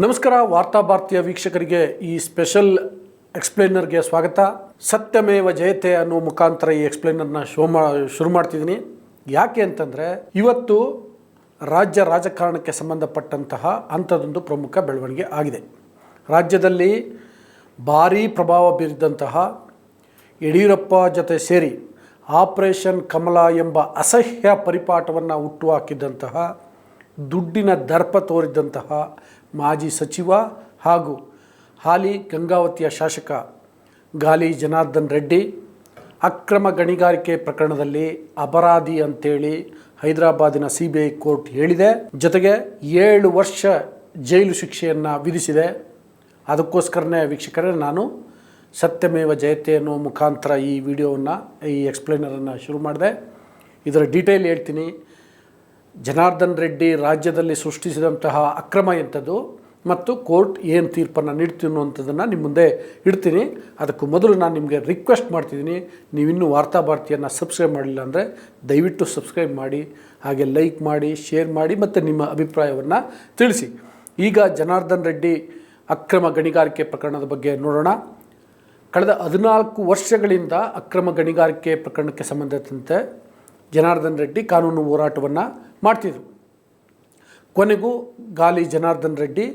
ನಮಸ್ಕಾರ, ವಾರ್ತಾ ಭಾರತೀಯ ವೀಕ್ಷಕರಿಗೆ ಈ ಸ್ಪೆಷಲ್ ಎಕ್ಸ್ಪ್ಲೇನರ್ಗೆ ಸ್ವಾಗತ. ಸತ್ಯಮೇವ ಜಯತೆ ಅನ್ನೋ ಮುಖಾಂತರ ಈ ಎಕ್ಸ್ಪ್ಲೇನರ್ನ ಶೋ ಮಾ, ಶುರು ಮಾಡ್ತಿದ್ದೀನಿ. ಯಾಕೆ ಅಂತಂದರೆ, ಇವತ್ತು ರಾಜ್ಯ ರಾಜಕಾರಣಕ್ಕೆ ಸಂಬಂಧಪಟ್ಟಂತಹ ಅಂಥದ್ದೊಂದು ಪ್ರಮುಖ ಬೆಳವಣಿಗೆ ಆಗಿದೆ. ರಾಜ್ಯದಲ್ಲಿ ಭಾರೀ ಪ್ರಭಾವ ಬೀರಿದಂತಹ ಯಡಿಯೂರಪ್ಪ ಜೊತೆ ಸೇರಿ ಆಪರೇಷನ್ ಕಮಲ ಎಂಬ ಅಸಹ್ಯ ಪರಿಪಾಠವನ್ನು ಹುಟ್ಟುಹಾಕಿದ್ದಂತಹ ದುಡ್ಡಿನ ದರ್ಪ ತೋರಿದ್ದಂತಹ ಮಾಜಿ ಸಚಿವ ಹಾಗೂ ಹಾಲಿ ಗಂಗಾವತಿಯ ಶಾಸಕ ಗಾಲಿ ಜನಾರ್ದನ್ ರೆಡ್ಡಿ ಅಕ್ರಮ ಗಣಿಗಾರಿಕೆ ಪ್ರಕರಣದಲ್ಲಿ ಅಪರಾಧಿ ಅಂತೇಳಿ ಹೈದರಾಬಾದಿನ ಸಿ ಬಿ ಐ ಕೋರ್ಟ್ ಹೇಳಿದೆ. ಜೊತೆಗೆ ಏಳು ವರ್ಷ ಜೈಲು ಶಿಕ್ಷೆಯನ್ನು ವಿಧಿಸಿದೆ. ಅದಕ್ಕೋಸ್ಕರನೇ ವೀಕ್ಷಕರೇ, ನಾನು ಸತ್ಯಮೇವ ಜಯತೆ ಅನ್ನೋ ಮುಖಾಂತರ ಈ ವಿಡಿಯೋವನ್ನು, ಈ ಎಕ್ಸ್ಪ್ಲೈನರನ್ನು ಶುರು ಮಾಡಿದೆ. ಇದರ ಡೀಟೇಲ್ ಹೇಳ್ತೀನಿ. ಜನಾರ್ದನ್ ರೆಡ್ಡಿ ರಾಜ್ಯದಲ್ಲಿ ಸೃಷ್ಟಿಸಿದಂತಹ ಅಕ್ರಮ ಎಂಥದ್ದು ಮತ್ತು ಕೋರ್ಟ್ ಏನು ತೀರ್ಪನ್ನು ನೀಡ್ತೀನಿ ಅನ್ನೋಂಥದ್ದನ್ನು ನಿಮ್ಮ ಮುಂದೆ ಇಡ್ತೀನಿ. ಅದಕ್ಕೂ ಮೊದಲು ನಾನು ನಿಮಗೆ ರಿಕ್ವೆಸ್ಟ್ ಮಾಡ್ತಿದ್ದೀನಿ. ನೀವಿನ್ನೂ ವಾರ್ತಾ ಭಾರತಿಯನ್ನು ಸಬ್ಸ್ಕ್ರೈಬ್ ಮಾಡಲಿಲ್ಲ ಅಂದರೆ ದಯವಿಟ್ಟು ಸಬ್ಸ್ಕ್ರೈಬ್ ಮಾಡಿ, ಹಾಗೆ ಲೈಕ್ ಮಾಡಿ ಶೇರ್ ಮಾಡಿ ಮತ್ತು ನಿಮ್ಮ ಅಭಿಪ್ರಾಯವನ್ನು ತಿಳಿಸಿ. ಈಗ ಜನಾರ್ದನ್ ರೆಡ್ಡಿ ಅಕ್ರಮ ಗಣಿಗಾರಿಕೆ ಪ್ರಕರಣದ ಬಗ್ಗೆ ನೋಡೋಣ. ಕಳೆದ ಹದಿನಾಲ್ಕು ವರ್ಷಗಳಿಂದ ಅಕ್ರಮ ಗಣಿಗಾರಿಕೆ ಪ್ರಕರಣಕ್ಕೆ ಸಂಬಂಧಿಸಿದಂತೆ ಜನಾರ್ದನ್ ರೆಡ್ಡಿ ಕಾನೂನು ಹೋರಾಟವನ್ನು ಮಾಡ್ತಿದ್ರು. ಕೊನೆಗೂ ಗಾಲಿ ಜನಾರ್ದನ್ ರೆಡ್ಡಿ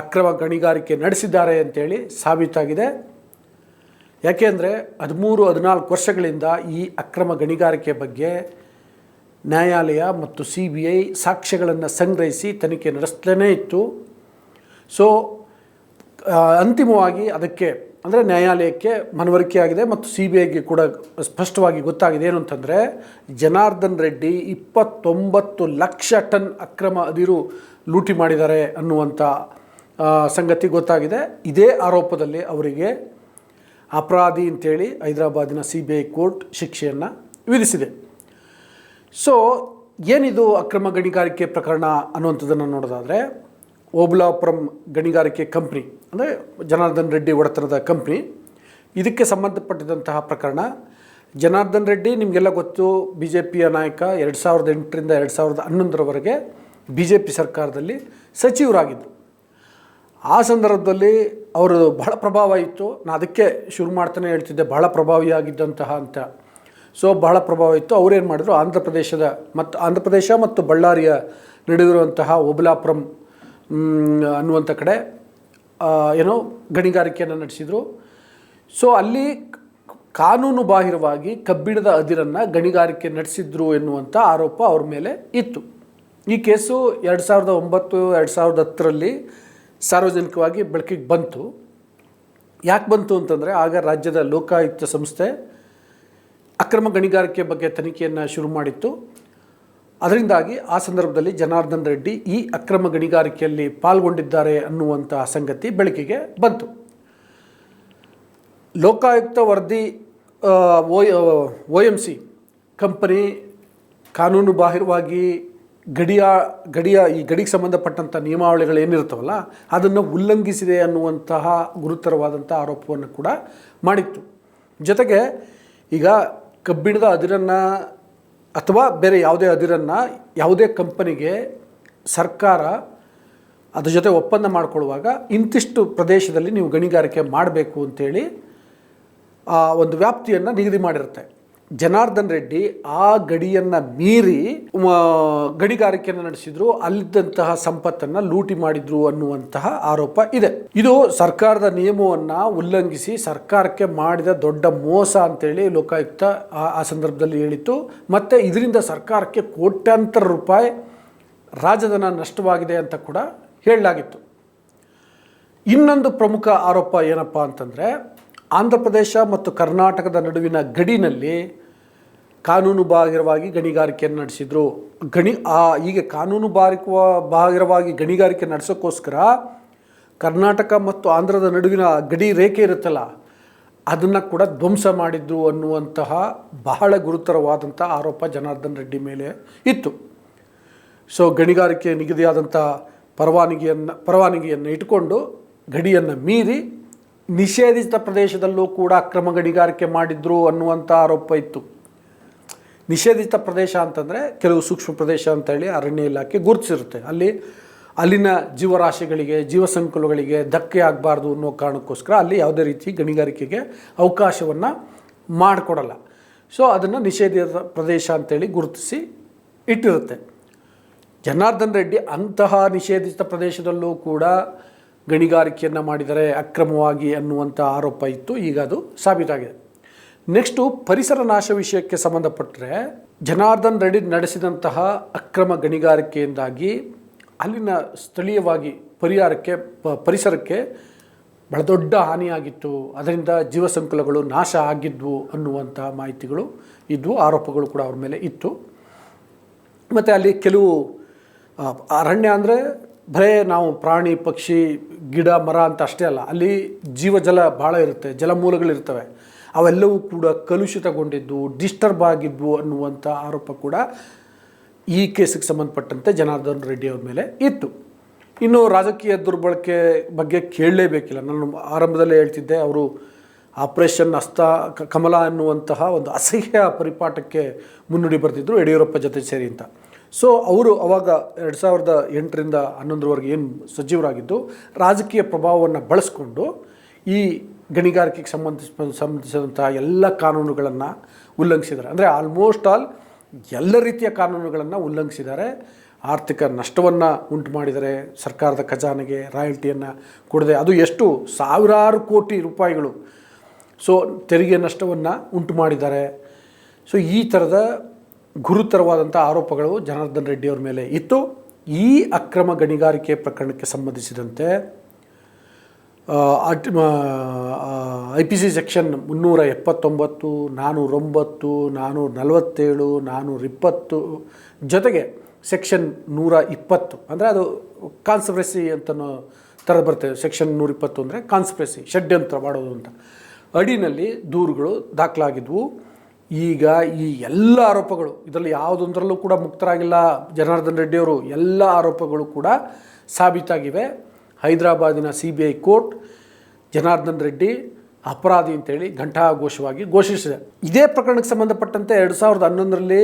ಅಕ್ರಮ ಗಣಿಗಾರಿಕೆ ನಡೆಸಿದ್ದಾರೆ ಅಂತೇಳಿ ಸಾಬೀತಾಗಿದೆ. ಯಾಕೆಂದರೆ ಹದಿಮೂರು, ಹದಿನಾಲ್ಕು ವರ್ಷಗಳಿಂದ ಈ ಅಕ್ರಮ ಗಣಿಗಾರಿಕೆ ಬಗ್ಗೆ ನ್ಯಾಯಾಲಯ ಮತ್ತು ಸಿ ಬಿ ಐ ಸಾಕ್ಷ್ಯಗಳನ್ನು ಸಂಗ್ರಹಿಸಿ ತನಿಖೆ ನಡೆಸ್ತಲೇ ಇತ್ತು. ಸೊ ಅಂತಿಮವಾಗಿ ಅದಕ್ಕೆ ಅಂದರೆ ನ್ಯಾಯಾಲಯಕ್ಕೆ ಮನವರಿಕೆ ಆಗಿದೆ ಮತ್ತು ಸಿ ಬಿ ಐಗೆ ಕೂಡ ಸ್ಪಷ್ಟವಾಗಿ ಗೊತ್ತಾಗಿದೆ. ಏನು ಅಂತಂದರೆ, ಜನಾರ್ದನ್ ರೆಡ್ಡಿ ಇಪ್ಪತ್ತೊಂಬತ್ತು ಲಕ್ಷ ಟನ್ ಅಕ್ರಮ ಅದಿರು ಲೂಟಿ ಮಾಡಿದ್ದಾರೆ ಅನ್ನುವಂಥ ಸಂಗತಿ ಗೊತ್ತಾಗಿದೆ. ಇದೇ ಆರೋಪದಲ್ಲಿ ಅವರಿಗೆ ಅಪರಾಧಿ ಅಂತೇಳಿ ಹೈದರಾಬಾದಿನ ಸಿ ಬಿ ಐ ಕೋರ್ಟ್ ಶಿಕ್ಷೆಯನ್ನು ವಿಧಿಸಿದೆ. ಸೊ ಏನಿದು ಅಕ್ರಮ ಗಣಿಗಾರಿಕೆ ಪ್ರಕರಣ ಅನ್ನುವಂಥದ್ದನ್ನು ನೋಡೋದಾದರೆ ಓಬುಲಾಪುರಂ ಗಣಿಗಾರಿಕೆ ಕಂಪ್ನಿ, ಅಂದರೆ ಜನಾರ್ದನ್ ರೆಡ್ಡಿ ಒಡೆತನದ ಕಂಪ್ನಿ, ಇದಕ್ಕೆ ಸಂಬಂಧಪಟ್ಟಿದಂತಹ ಪ್ರಕರಣ. ಜನಾರ್ದನ್ ರೆಡ್ಡಿ, ನಿಮಗೆಲ್ಲ ಗೊತ್ತು ಬಿ ಜೆ ಪಿಯ ನಾಯಕ ಎರಡು ಸಾವಿರದ ಎಂಟರಿಂದ ಎರಡು ಸಾವಿರದ ಹನ್ನೊಂದರವರೆಗೆ ಬಿ ಜೆ ಪಿ ಸರ್ಕಾರದಲ್ಲಿ ಸಚಿವರಾಗಿದ್ದರು. ಆ ಸಂದರ್ಭದಲ್ಲಿ ಅವರು ಬಹಳ ಪ್ರಭಾವ ಇತ್ತು. ನಾನು ಅದಕ್ಕೆ ಶುರು ಮಾಡ್ತಾನೆ ಹೇಳ್ತಿದ್ದೆ, ಬಹಳ ಪ್ರಭಾವಿಯಾಗಿದ್ದಂತಹ ಅಂತ. ಸೊ ಬಹಳ ಪ್ರಭಾವ ಇತ್ತು. ಅವರೇನು ಮಾಡಿದ್ರು, ಆಂಧ್ರ ಪ್ರದೇಶದ ಮತ್ತು ಆಂಧ್ರ ಪ್ರದೇಶ ಮತ್ತು ಬಳ್ಳಾರಿಯ ನಡೆದಿರುವಂತಹ ಓಬುಲಾಪುರಂ ಅನ್ನುವಂಥ ಕಡೆ ಏನೋ ಗಣಿಗಾರಿಕೆಯನ್ನು ನಡೆಸಿದರು. ಸೊ ಅಲ್ಲಿ ಕಾನೂನು ಬಾಹಿರವಾಗಿ ಕಬ್ಬಿಣದ ಅದಿರನ್ನು ಗಣಿಗಾರಿಕೆ ನಡೆಸಿದ್ರು ಎನ್ನುವಂಥ ಆರೋಪ ಅವ್ರ ಮೇಲೆ ಇತ್ತು. ಈ ಕೇಸು ಎರಡು ಸಾವಿರದ ಒಂಬತ್ತು, ಎರಡು ಸಾವಿರದ ಹತ್ತರಲ್ಲಿ ಸಾರ್ವಜನಿಕವಾಗಿ ಬೆಳಕಿಗೆ ಬಂತು. ಯಾಕೆ ಬಂತು ಅಂತಂದರೆ, ಆಗ ರಾಜ್ಯದ ಲೋಕಾಯುಕ್ತ ಸಂಸ್ಥೆ ಅಕ್ರಮ ಗಣಿಗಾರಿಕೆ ಬಗ್ಗೆ ತನಿಖೆಯನ್ನು ಶುರು ಮಾಡಿತ್ತು. ಅದರಿಂದಾಗಿ ಆ ಸಂದರ್ಭದಲ್ಲಿ ಜನಾರ್ದನ್ ರೆಡ್ಡಿ ಈ ಅಕ್ರಮ ಗಣಿಗಾರಿಕೆಯಲ್ಲಿ ಪಾಲ್ಗೊಂಡಿದ್ದಾರೆ ಅನ್ನುವಂಥ ಸಂಗತಿ ಬೆಳಕಿಗೆ ಬಂತು. ಲೋಕಾಯುಕ್ತ ವರದಿ ಓ ಎಂ ಸಿ ಕಂಪನಿ ಕಾನೂನು ಬಾಹಿರವಾಗಿ ಗಡಿಯ ಗಡಿಯ, ಈ ಗಡಿಗೆ ಸಂಬಂಧಪಟ್ಟಂಥ ನಿಯಮಾವಳಿಗಳು ಏನಿರ್ತವಲ್ಲ ಅದನ್ನು ಉಲ್ಲಂಘಿಸಿದೆ ಅನ್ನುವಂತಹ ಗುರುತರವಾದಂಥ ಆರೋಪವನ್ನು ಕೂಡ ಮಾಡಿತ್ತು. ಜೊತೆಗೆ ಈಗ ಕಬ್ಬಿಣದ ಅದಿರನ್ನು ಅಥವಾ ಬೇರೆ ಯಾವುದೇ ಅದಿರನ್ನು ಯಾವುದೇ ಕಂಪನಿಗೆ ಸರ್ಕಾರ ಅದ್ರ ಜೊತೆ ಒಪ್ಪಂದ ಮಾಡಿಕೊಳ್ಳುವಾಗ ಇಂತಿಷ್ಟು ಪ್ರದೇಶದಲ್ಲಿ ನೀವು ಗಣಿಗಾರಿಕೆ ಮಾಡಬೇಕು ಅಂತೇಳಿ ಒಂದು ವ್ಯಾಪ್ತಿಯನ್ನು ನಿಗದಿ ಮಾಡಿರುತ್ತೆ. ಜನಾರ್ದನ್ ರೆಡ್ಡಿ ಆ ಗಡಿಯನ್ನು ಮೀರಿ ಗಡಿಗಾರಿಕೆಯನ್ನು ನಡೆಸಿದ್ರು, ಅಲ್ಲಿದ್ದಂತಹ ಸಂಪತ್ತನ್ನು ಲೂಟಿ ಮಾಡಿದ್ರು ಅನ್ನುವಂತಹ ಆರೋಪ ಇದೆ. ಇದು ಸರ್ಕಾರದ ನಿಯಮವನ್ನು ಉಲ್ಲಂಘಿಸಿ ಸರ್ಕಾರಕ್ಕೆ ಮಾಡಿದ ದೊಡ್ಡ ಮೋಸ ಅಂತೇಳಿ ಲೋಕಾಯುಕ್ತ ಆ ಆ ಸಂದರ್ಭದಲ್ಲಿ ಹೇಳಿತ್ತು. ಮತ್ತು ಇದರಿಂದ ಸರ್ಕಾರಕ್ಕೆ ಕೋಟ್ಯಾಂತರ ರೂಪಾಯಿ ರಾಜಧನ ನಷ್ಟವಾಗಿದೆ ಅಂತ ಕೂಡ ಹೇಳಲಾಗಿತ್ತು. ಇನ್ನೊಂದು ಪ್ರಮುಖ ಆರೋಪ ಏನಪ್ಪ ಅಂತಂದರೆ, ಆಂಧ್ರ ಪ್ರದೇಶ ಮತ್ತು ಕರ್ನಾಟಕದ ನಡುವಿನ ಗಡಿನಲ್ಲಿ ಕಾನೂನು ಬಾಹಿರವಾಗಿ ಗಣಿಗಾರಿಕೆಯನ್ನು ನಡೆಸಿದರು. ಗಣಿ, ಆ, ಹೀಗೆ ಕಾನೂನು ಬಾರಿಕುವ ಬಾಹಿರವಾಗಿ ಗಣಿಗಾರಿಕೆ ನಡೆಸೋಕ್ಕೋಸ್ಕರ ಕರ್ನಾಟಕ ಮತ್ತು ಆಂಧ್ರದ ನಡುವಿನ ಗಡಿ ರೇಖೆ ಇರುತ್ತಲ್ಲ, ಅದನ್ನು ಕೂಡ ಧ್ವಂಸ ಮಾಡಿದ್ರು ಅನ್ನುವಂತಹ ಬಹಳ ಗುರುತರವಾದಂಥ ಆರೋಪ ಜನಾರ್ದನ್ ರೆಡ್ಡಿ ಮೇಲೆ ಇತ್ತು. ಸೊ, ಗಣಿಗಾರಿಕೆ ನಿಗದಿಯಾದಂಥ ಪರವಾನಗಿಯನ್ನು ಪರವಾನಗಿಯನ್ನು ಇಟ್ಟುಕೊಂಡು ಗಡಿಯನ್ನು ಮೀರಿ ನಿಷೇಧಿತ ಪ್ರದೇಶದಲ್ಲೂ ಕೂಡ ಅಕ್ರಮ ಗಣಿಗಾರಿಕೆ ಮಾಡಿದ್ರು ಅನ್ನುವಂಥ ಆರೋಪ ಇತ್ತು. ನಿಷೇಧಿತ ಪ್ರದೇಶ ಅಂತಂದರೆ ಕೆಲವು ಸೂಕ್ಷ್ಮ ಪ್ರದೇಶ ಅಂತೇಳಿ ಅರಣ್ಯ ಇಲಾಖೆ ಗುರುತಿಸಿರುತ್ತೆ. ಅಲ್ಲಿ ಅಲ್ಲಿನ ಜೀವರಾಶಿಗಳಿಗೆ, ಜೀವಸಂಕುಲಗಳಿಗೆ ಧಕ್ಕೆ ಆಗಬಾರ್ದು ಅನ್ನೋ ಕಾರಣಕ್ಕೋಸ್ಕರ ಅಲ್ಲಿ ಯಾವುದೇ ರೀತಿ ಗಣಿಗಾರಿಕೆಗೆ ಅವಕಾಶವನ್ನು ಮಾಡಿಕೊಡಲ್ಲ. ಸೊ ಅದನ್ನು ನಿಷೇಧಿತ ಪ್ರದೇಶ ಅಂತೇಳಿ ಗುರುತಿಸಿ ಇಟ್ಟಿರುತ್ತೆ. ಜನಾರ್ದನ್ ರೆಡ್ಡಿ ಅಂತಹ ನಿಷೇಧಿತ ಪ್ರದೇಶದಲ್ಲೂ ಕೂಡ ಗಣಿಗಾರಿಕೆಯನ್ನು ಮಾಡಿದರೆ ಅಕ್ರಮವಾಗಿ ಅನ್ನುವಂಥ ಆರೋಪ ಇತ್ತು. ಈಗ ಅದು ಸಾಬೀತಾಗಿದೆ. ನೆಕ್ಸ್ಟು ಪರಿಸರ ನಾಶ ವಿಷಯಕ್ಕೆ ಸಂಬಂಧಪಟ್ಟರೆ ಜನಾರ್ದನ್ ರೆಡ್ಡಿ ನಡೆಸಿದಂತಹ ಅಕ್ರಮ ಗಣಿಗಾರಿಕೆಯಿಂದಾಗಿ ಅಲ್ಲಿನ ಸ್ಥಳೀಯವಾಗಿ ಪರಿಹಾರಕ್ಕೆ ಪರಿಸರಕ್ಕೆ ಬಹಳ ದೊಡ್ಡ ಹಾನಿಯಾಗಿತ್ತು. ಅದರಿಂದ ಜೀವಸಂಕುಲಗಳು ನಾಶ ಆಗಿದ್ವು ಅನ್ನುವಂಥ ಮಾಹಿತಿಗಳು ಇದ್ವು ಆರೋಪಗಳು ಕೂಡ ಅವ್ರ ಮೇಲೆ ಇತ್ತು. ಮತ್ತು ಅಲ್ಲಿ ಕೆಲವು ಅರಣ್ಯ ಅಂದರೆ ಬರೇ ನಾವು ಪ್ರಾಣಿ, ಪಕ್ಷಿ, ಗಿಡ, ಮರ ಅಂತ ಅಷ್ಟೇ ಅಲ್ಲ, ಅಲ್ಲಿ ಜೀವಜಲ ಭಾಳ ಇರುತ್ತೆ ಜಲಮೂಲಗಳಿರ್ತವೆ ಅವೆಲ್ಲವೂ ಕೂಡ ಕಲುಷಿತಗೊಂಡಿದ್ದು, ಡಿಸ್ಟರ್ಬ್ ಆಗಿದ್ವು ಅನ್ನುವಂಥ ಆರೋಪ ಕೂಡ ಈ ಕೇಸಿಗೆ ಸಂಬಂಧಪಟ್ಟಂತೆ ಜನಾರ್ದನ್ ರೆಡ್ಡಿ ಅವ್ರ ಮೇಲೆ ಇತ್ತು. ಇನ್ನು ರಾಜಕೀಯ ದುರ್ಬಳಕೆ ಬಗ್ಗೆ ಕೇಳಲೇಬೇಕಿಲ್ಲ. ನಾನು ಆರಂಭದಲ್ಲೇ ಹೇಳ್ತಿದ್ದೆ, ಅವರು ಆಪರೇಷನ್ ಅಸ್ತ ಕಮಲ ಅನ್ನುವಂತಹ ಒಂದು ಅಸಹ್ಯ ಪರಿಪಾಠಕ್ಕೆ ಮುನ್ನುಡಿ ಬರ್ತಿದ್ರು ಯಡಿಯೂರಪ್ಪ ಜೊತೆ ಸೇರಿ ಅಂತ. ಸೊ ಅವರು ಅವಾಗ ಎರಡು ಸಾವಿರದ ಎಂಟರಿಂದ ಹನ್ನೊಂದರವರೆಗೆ ಏನು ಸಚಿವರಾಗಿದ್ದು, ರಾಜಕೀಯ ಪ್ರಭಾವವನ್ನು ಬಳಸ್ಕೊಂಡು ಈ ಗಣಿಗಾರಿಕೆಗೆ ಸಂಬಂಧಿಸ, ಸಂಬಂಧಿಸಿದಂತಹ ಎಲ್ಲ ಕಾನೂನುಗಳನ್ನು ಉಲ್ಲಂಘಿಸಿದ್ದಾರೆ. ಅಂದರೆ ಆಲ್ಮೋಸ್ಟ್ ಆಲ್ ಎಲ್ಲ ರೀತಿಯ ಕಾನೂನುಗಳನ್ನು ಉಲ್ಲಂಘಿಸಿದ್ದಾರೆ. ಆರ್ಥಿಕ ನಷ್ಟವನ್ನು ಉಂಟು ಮಾಡಿದರೆ ಸರ್ಕಾರದ ಖಜಾನೆಗೆ ರಾಯಲ್ಟಿಯನ್ನು ಕೊಡದೆ ಅದು ಎಷ್ಟು ಸಾವಿರಾರು ಕೋಟಿ ರೂಪಾಯಿಗಳು. ಸೊ ತೆರಿಗೆ ನಷ್ಟವನ್ನು ಉಂಟು ಮಾಡಿದ್ದಾರೆ. ಸೊ ಈ ಥರದ ಗುರುತರವಾದಂಥ ಆರೋಪಗಳು ಜನಾರ್ದನ್ ರೆಡ್ಡಿ ಅವ್ರ ಮೇಲೆ ಇತ್ತು. ಈ ಅಕ್ರಮ ಗಣಿಗಾರಿಕೆ ಪ್ರಕರಣಕ್ಕೆ ಸಂಬಂಧಿಸಿದಂತೆ ಐ ಪಿ ಸಿ ಸೆಕ್ಷನ್ ಮುನ್ನೂರ ಎಪ್ಪತ್ತೊಂಬತ್ತು ನಾನ್ನೂರೊಂಬತ್ತು ನಾನ್ನೂರ ನಲವತ್ತೇಳು ನಾನ್ನೂರ ಇಪ್ಪತ್ತು ಜೊತೆಗೆ ಸೆಕ್ಷನ್ ನೂರ ಇಪ್ಪತ್ತು. ಅಂದರೆ ಅದು ಕಾನ್ಸ್ಪ್ರೆಸಿ ಅಂತನೋ ಥರ ಬರ್ತದೆ. ಸೆಕ್ಷನ್ ನೂರ ಇಪ್ಪತ್ತು ಅಂದರೆ ಕಾನ್ಸ್ಪ್ರೆಸಿ ಷಡ್ಯಂತ್ರ ಮಾಡೋದು ಅಂತ. ಅಡಿನಲ್ಲಿ ದೂರುಗಳು ದಾಖಲಾಗಿದ್ವು. ಈಗ ಈ ಎಲ್ಲ ಆರೋಪಗಳು, ಇದರಲ್ಲಿ ಯಾವುದೊಂದರಲ್ಲೂ ಕೂಡ ಮುಕ್ತರಾಗಿಲ್ಲ ಜನಾರ್ದನ್ ರೆಡ್ಡಿಯವರು, ಎಲ್ಲ ಆರೋಪಗಳು ಕೂಡ ಸಾಬೀತಾಗಿವೆ. ಹೈದರಾಬಾದಿನ C B I court Janardhan Reddy ಅಪರಾಧಿ ಅಂತೇಳಿ ಘಂಟಾಘೋಷವಾಗಿ ಘೋಷಿಸಿದೆ. ಇದೇ ಪ್ರಕರಣಕ್ಕೆ ಸಂಬಂಧಪಟ್ಟಂತೆ ಎರಡು ಸಾವಿರದ ಹನ್ನೊಂದರಲ್ಲಿ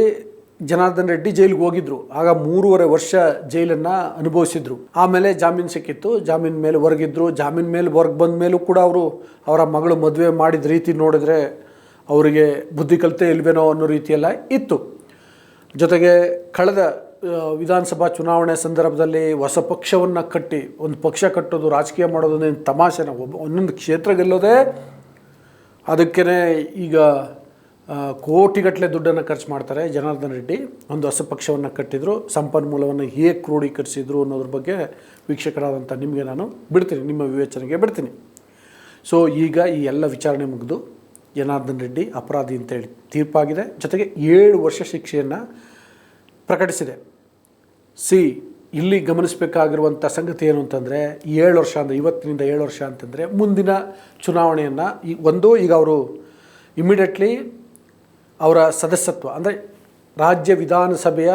ಜನಾರ್ದನ್ ರೆಡ್ಡಿ ಜೈಲಿಗೆ ಹೋಗಿದ್ರು. ಆಗ ಮೂರುವರೆ ವರ್ಷ ಜೈಲನ್ನು ಅನುಭವಿಸಿದ್ರು. ಆಮೇಲೆ ಜಾಮೀನು ಸಿಕ್ಕಿತ್ತು. ಜಾಮೀನು ಮೇಲೆ ಹೊರಗಿದ್ರು. ಜಾಮೀನು ಮೇಲೆ ಹೊರಗೆ ಬಂದ ಮೇಲೂ ಕೂಡ ಅವರು ಅವರ ಮಗಳು ಮದುವೆ ಮಾಡಿದ ರೀತಿ ನೋಡಿದ್ರೆ ಅವರಿಗೆ ಬುದ್ಧಿ ಕಲಿತೆ ಇಲ್ವೇನೋ ಅನ್ನೋ ರೀತಿಯೆಲ್ಲ ಇತ್ತು. ಜೊತೆಗೆ ಕಳೆದ ವಿಧಾನಸಭಾ ಚುನಾವಣೆ ಸಂದರ್ಭದಲ್ಲಿ ಹೊಸ ಪಕ್ಷವನ್ನು ಕಟ್ಟಿ, ಒಂದು ಪಕ್ಷ ಕಟ್ಟೋದು, ರಾಜಕೀಯ ಮಾಡೋದು ಏನು ತಮಾಷೆನ ಒಬ್ಬ ಒಂದೊಂದು ಕ್ಷೇತ್ರ ಗೆಲ್ಲೋದೇ ಅದಕ್ಕೇ ಈಗ ಕೋಟಿಗಟ್ಟಲೆ ದುಡ್ಡನ್ನು ಖರ್ಚು ಮಾಡ್ತಾರೆ ಜನಾರ್ದನ್ ರೆಡ್ಡಿ. ಒಂದು ಹೊಸ ಪಕ್ಷವನ್ನು ಕಟ್ಟಿದ್ರು, ಸಂಪನ್ಮೂಲವನ್ನು ಹೇಗೆ ಕ್ರೋಢೀಕರಿಸಿದ್ರು ಅನ್ನೋದ್ರ ಬಗ್ಗೆ ವೀಕ್ಷಕರಾದಂಥ ನಿಮಗೆ ನಾನು ಬಿಡ್ತೀನಿ, ನಿಮ್ಮ ವಿವೇಚನೆಗೆ ಬಿಡ್ತೀನಿ. ಸೊ ಈಗ ಈ ಎಲ್ಲ ವಿಚಾರಣೆ ಮುಗಿದು ಜನಾರ್ದನ್ ರೆಡ್ಡಿ ಅಪರಾಧಿ ಅಂತೇಳಿ ತೀರ್ಪಾಗಿದೆ. ಜೊತೆಗೆ ಏಳು ವರ್ಷ ಶಿಕ್ಷೆಯನ್ನು ಪ್ರಕಟಿಸಿದೆ. ಸಿ, ಇಲ್ಲಿ ಗಮನಿಸಬೇಕಾಗಿರುವಂಥ ಸಂಗತಿ ಏನು ಅಂತಂದರೆ ಏಳು ವರ್ಷ ಅಂದರೆ, ಇವತ್ತಿನಿಂದ ಏಳು ವರ್ಷ ಅಂತಂದರೆ, ಮುಂದಿನ ಚುನಾವಣೆಯನ್ನು ಈ ಒಂದು, ಈಗ ಅವರು ಇಮಿಡಿಯೇಟ್ಲಿ ಅವರ ಸದಸ್ಯತ್ವ, ಅಂದರೆ ರಾಜ್ಯ ವಿಧಾನಸಭೆಯ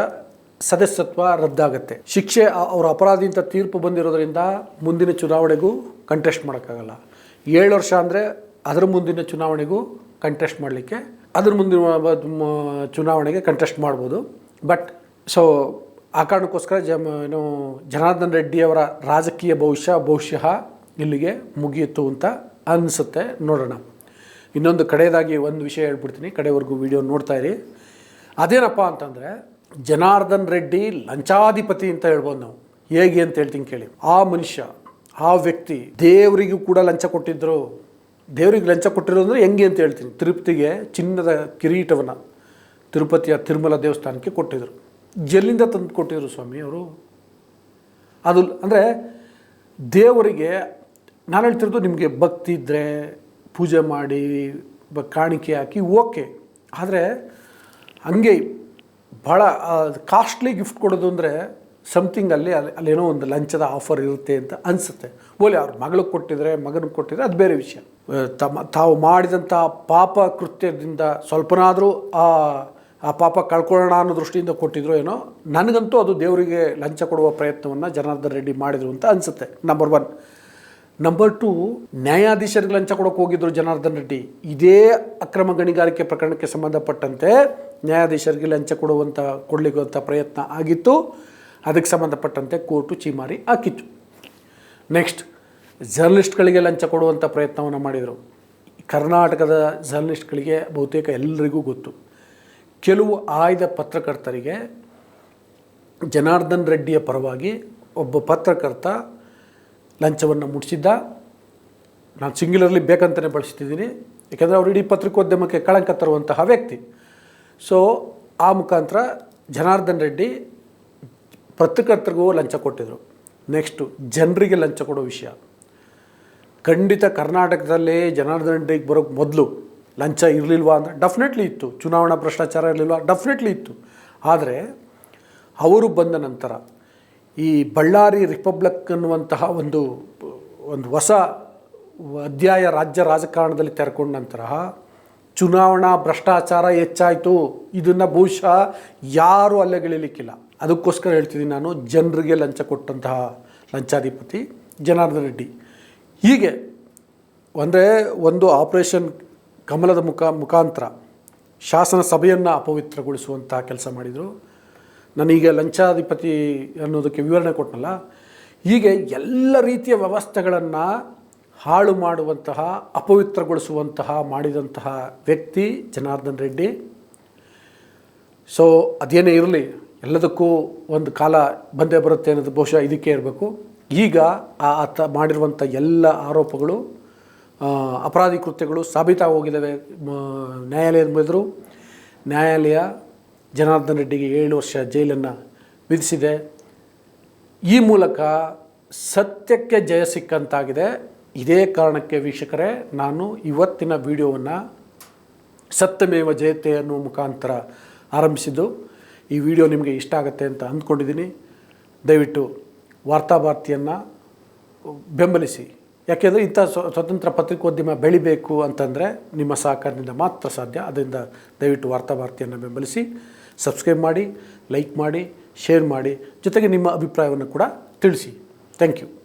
ಸದಸ್ಯತ್ವ ರದ್ದಾಗುತ್ತೆ. ಶಿಕ್ಷೆ ಅವರ ಅಪರಾಧಿ ಅಂತ ತೀರ್ಪು ಬಂದಿರೋದರಿಂದ ಮುಂದಿನ ಚುನಾವಣೆಗೂ ಕಂಟೆಸ್ಟ್ ಮಾಡೋಕ್ಕಾಗಲ್ಲ. ಏಳು ವರ್ಷ ಅಂದರೆ ಅದರ ಮುಂದಿನ ಚುನಾವಣೆಗೂ ಕಂಟೆಸ್ಟ್ ಮಾಡಲಿಕ್ಕೆ, ಅದ್ರ ಮುಂದಿನ ಚುನಾವಣೆಗೆ ಕಂಟೆಸ್ಟ್ ಮಾಡ್ಬೋದು. ಬಟ್ ಸೊ ಆ ಕಾರಣಕ್ಕೋಸ್ಕರ ಜಮ, ಏನು, ಜನಾರ್ದನ್ ರೆಡ್ಡಿಯವರ ರಾಜಕೀಯ ಭವಿಷ್ಯ ಬಹುಶಃ ಇಲ್ಲಿಗೆ ಮುಗಿಯಿತು ಅಂತ ಅನಿಸುತ್ತೆ. ನೋಡೋಣ. ಇನ್ನೊಂದು ಕಡೆಯದಾಗಿ ಒಂದು ವಿಷಯ ಹೇಳ್ಬಿಡ್ತೀನಿ. ಕಡೆವರೆಗೂ ವಿಡಿಯೋ ನೋಡ್ತಾ ಇರಿ. ಅದೇನಪ್ಪ ಅಂತಂದರೆ, ಜನಾರ್ದನ್ ರೆಡ್ಡಿ ಲಂಚಾಧಿಪತಿ ಅಂತ ಹೇಳ್ಬೋದು ನಾವು. ಹೇಗೆ ಅಂತ ಹೇಳ್ತೀನಿ ಕೇಳಿ. ಆ ಮನುಷ್ಯ, ಆ ವ್ಯಕ್ತಿ ದೇವರಿಗೂ ಕೂಡ ಲಂಚ ಕೊಟ್ಟಿದ್ದರು ದೇವರಿಗೆ ಲಂಚ ಕೊಟ್ಟಿರೋದು ಅಂದರೆ ಹೆಂಗೆ ಅಂತ ಹೇಳ್ತೀನಿ. ತಿರುಪತಿಗೆ ಚಿನ್ನದ ಕಿರೀಟವನ್ನು ತಿರುಪತಿಯ ತಿರುಮಲ ದೇವಸ್ಥಾನಕ್ಕೆ ಕೊಟ್ಟಿದ್ದರು ಎಲ್ಲಿಂದ ತಂದು ಕೊಟ್ಟಿದ್ರು ಸ್ವಾಮಿ ಅವರು? ಅದು ಅಂದರೆ ದೇವರಿಗೆ, ನಾನು ಹೇಳ್ತಿರೋದು ನಿಮಗೆ ಭಕ್ತಿ ಇದ್ದರೆ ಪೂಜೆ ಮಾಡಿ, ಬ ಕಾಣಿಕೆ ಹಾಕಿ, ಓಕೆ. ಆದರೆ ಹಂಗೆ ಭಾಳ ಕಾಸ್ಟ್ಲಿ ಗಿಫ್ಟ್ ಕೊಡೋದು ಅಂದರೆ ಸಮಥಿಂಗ್ ಅಲ್ಲಿ ಅಲ್ಲಿ, ಅಲ್ಲೇನೋ ಒಂದು ಲಂಚದ ಆಫರ್ ಇರುತ್ತೆ ಅಂತ ಅನಿಸುತ್ತೆ. ಬೋಲಿ ಅವ್ರ ಮಗಳಿಗೆ ಕೊಟ್ಟಿದ್ರೆ, ಮಗನಿಗೆ ಕೊಟ್ಟಿದ್ರೆ ಅದು ಬೇರೆ ವಿಷಯ. ತಮ್ಮ, ತಾವು ಮಾಡಿದಂಥ ಪಾಪ ಕೃತ್ಯದಿಂದ ಸ್ವಲ್ಪನಾದರೂ ಆ ಆ ಪಾಪ ಕಳ್ಕೊಳ್ಳೋಣ ಅನ್ನೋ ದೃಷ್ಟಿಯಿಂದ ಕೊಟ್ಟಿದ್ರು ಏನೋ, ನನಗಂತೂ ಅದು ದೇವರಿಗೆ ಲಂಚ ಕೊಡುವ ಪ್ರಯತ್ನವನ್ನು ಜನಾರ್ದನ್ ರೆಡ್ಡಿ ಮಾಡಿದರು ಅಂತ ಅನಿಸುತ್ತೆ. ನಂಬರ್ ಒನ್ ನಂಬರ್ ಟು ನ್ಯಾಯಾಧೀಶರಿಗೆ ಲಂಚ ಕೊಡೋಕೆ ಹೋಗಿದ್ರು ಜನಾರ್ದನ್ ರೆಡ್ಡಿ. ಇದೇ ಅಕ್ರಮ ಗಣಿಗಾರಿಕೆ ಪ್ರಕರಣಕ್ಕೆ ಸಂಬಂಧಪಟ್ಟಂತೆ ನ್ಯಾಯಾಧೀಶರಿಗೆ ಲಂಚ ಕೊಡುವಂಥ ಕೊಡಲಿಕ್ಕಂಥ ಪ್ರಯತ್ನ ಆಗಿತ್ತು. ಅದಕ್ಕೆ ಸಂಬಂಧಪಟ್ಟಂತೆ ಕೋರ್ಟು ಚೀಮಾರಿ ಹಾಕಿತ್ತು. ನೆಕ್ಸ್ಟ್ ಜರ್ನಲಿಸ್ಟ್ಗಳಿಗೆ ಲಂಚ ಕೊಡುವಂಥ ಪ್ರಯತ್ನವನ್ನು ಮಾಡಿದರು. ಕರ್ನಾಟಕದ ಜರ್ನಲಿಸ್ಟ್ಗಳಿಗೆ ಬಹುತೇಕ ಎಲ್ಲರಿಗೂ ಗೊತ್ತು. ಕೆಲವು ಆಯ್ದ ಪತ್ರಕರ್ತರಿಗೆ ಜನಾರ್ದನ್ ರೆಡ್ಡಿಯ ಪರವಾಗಿ ಒಬ್ಬ ಪತ್ರಕರ್ತ ಲಂಚವನ್ನು ಮುಟ್ಟಿಸಿದ್ದ. ನಾನು ಸಿಂಗ್ಯುಲರ್ಲಿ ಬೇಕಂತಲೇ ಬಳಸ್ತಿದ್ದೀನಿ. ಯಾಕೆಂದರೆ ಅವರು ಇಡೀ ಪತ್ರಿಕೋದ್ಯಮಕ್ಕೆ ಕಳಂಕ ತರುವಂತಹ ವ್ಯಕ್ತಿ. ಸೊ ಆ ಮುಖಾಂತರ ಜನಾರ್ದನ್ ರೆಡ್ಡಿ ಪತ್ರಕರ್ತರಿಗೂ ಲಂಚ ಕೊಟ್ಟಿದ್ದರು ನೆಕ್ಸ್ಟು ಜನರಿಗೆ ಲಂಚ ಕೊಡೋ ವಿಷಯ. ಖಂಡಿತ ಕರ್ನಾಟಕದಲ್ಲೇ ಜನಾರ್ದನ್ ರೆಡ್ಡಿಗೆ ಬರೋಕ್ಕೆ ಮೊದಲು ಲಂಚ ಇರಲಿಲ್ವಾ ಅಂದರೆ ಡೆಫಿನೆಟ್ಲಿ ಇತ್ತು, ಚುನಾವಣಾ ಭ್ರಷ್ಟಾಚಾರ ಇರಲಿಲ್ವಾ, ಡೆಫಿನೆಟ್ಲಿ ಇತ್ತು. ಆದರೆ ಅವರು ಬಂದ ನಂತರ ಈ ಬಳ್ಳಾರಿ ರಿಪಬ್ಲಿಕ್ ಅನ್ನುವಂತಹ ಒಂದು ಒಂದು ಹೊಸ ಅಧ್ಯಾಯ ರಾಜ್ಯ ರಾಜಕಾರಣದಲ್ಲಿ ತೆರೆಕೊಂಡ ನಂತರ ಚುನಾವಣಾ ಭ್ರಷ್ಟಾಚಾರ ಹೆಚ್ಚಾಯಿತು, ಇದನ್ನು ಬಹುಶಃ ಯಾರೂ ಅಲ್ಲೆಗಳಿಲಿಕ್ಕಿಲ್ಲ ಅದಕ್ಕೋಸ್ಕರ ಹೇಳ್ತಿದ್ದೀನಿ ನಾನು, ಜನರಿಗೆ ಲಂಚ ಕೊಟ್ಟಂತಹ ಲಂಚಾಧಿಪತಿ ಜನಾರ್ದನ ರೆಡ್ಡಿ. ಹೀಗೆ, ಅಂದರೆ ಒಂದು ಆಪರೇಷನ್ ಕಮಲದ ಮುಖ ಮುಖಾಂತರ ಶಾಸನ ಸಭೆಯನ್ನು ಅಪವಿತ್ರಗೊಳಿಸುವಂತಹ ಕೆಲಸ ಮಾಡಿದರು. ನನಗೆ ಲಂಚಾಧಿಪತಿ ಅನ್ನೋದಕ್ಕೆ ವಿವರಣೆ ಕೊಟ್ಟನಲ್ಲ ಹೀಗೆ ಎಲ್ಲ ರೀತಿಯ ವ್ಯವಸ್ಥೆಗಳನ್ನು ಹಾಳು ಮಾಡುವಂತಹ, ಅಪವಿತ್ರಗೊಳಿಸುವಂತಹ ಮಾಡಿದಂತಹ ವ್ಯಕ್ತಿ ಜನಾರ್ದನ್ ರೆಡ್ಡಿ. ಸೊ ಅದೇನೇ ಇರಲಿ, ಎಲ್ಲದಕ್ಕೂ ಒಂದು ಕಾಲ ಬಂದೇ ಬರುತ್ತೆ ಅನ್ನೋದು ಬಹುಶಃ ಇದಕ್ಕೆ ಇರಬೇಕು. ಈಗ ಆತ ಮಾಡಿರುವಂಥ ಎಲ್ಲ ಆರೋಪಗಳು ಅಪರಾಧಿ ಕೃತ್ಯಗಳು ಸಾಬೀತಾಗಿ ಹೋಗಿದ್ದಾವೆ. ಮ- ನ್ಯಾಯಾಲಯದ ಎದುರು ನ್ಯಾಯಾಲಯ ಜನಾರ್ದನ್ ರೆಡ್ಡಿಗೆ ಏಳು ವರ್ಷ ಜೈಲನ್ನು ವಿಧಿಸಿದೆ. ಈ ಮೂಲಕ ಸತ್ಯಕ್ಕೆ ಜಯ ಸಿಕ್ಕಂತಾಗಿದೆ. ಇದೇ ಕಾರಣಕ್ಕೆ ವೀಕ್ಷಕರೇ, ನಾನು ಇವತ್ತಿನ ವಿಡಿಯೋವನ್ನು ಸತ್ಯಮೇವ ಜಯತೆ ಅನ್ನುವ ಮುಖಾಂತರ ಆರಂಭಿಸಿದ್ದು. ಈ ವಿಡಿಯೋ ನಿಮಗೆ ಇಷ್ಟ ಆಗುತ್ತೆ ಅಂತ ಅಂದ್ಕೊಂಡಿದ್ದೀನಿ. ದಯವಿಟ್ಟು ವಾರ್ತಾಭಾರತಿಯನ್ನು ಬೆಂಬಲಿಸಿ. ಯಾಕೆಂದರೆ ಇಂಥ ಸ್ವತಂತ್ರ ಪತ್ರಿಕೋದ್ಯಮ ಬೆಳಿಬೇಕು ಅಂತಂದರೆ ನಿಮ್ಮ ಸಹಕಾರದಿಂದ ಮಾತ್ರ ಸಾಧ್ಯ. ಅದರಿಂದ ದಯವಿಟ್ಟು ವಾರ್ತಾಭಾರತಿಯನ್ನು ಬೆಂಬಲಿಸಿ, ಸಬ್ಸ್ಕ್ರೈಬ್ ಮಾಡಿ, ಲೈಕ್ ಮಾಡಿ, ಶೇರ್ ಮಾಡಿ, ಜೊತೆಗೆ ನಿಮ್ಮ ಅಭಿಪ್ರಾಯವನ್ನು ಕೂಡ ತಿಳಿಸಿ. Thank you.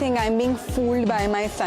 Think I'm being fooled by my family.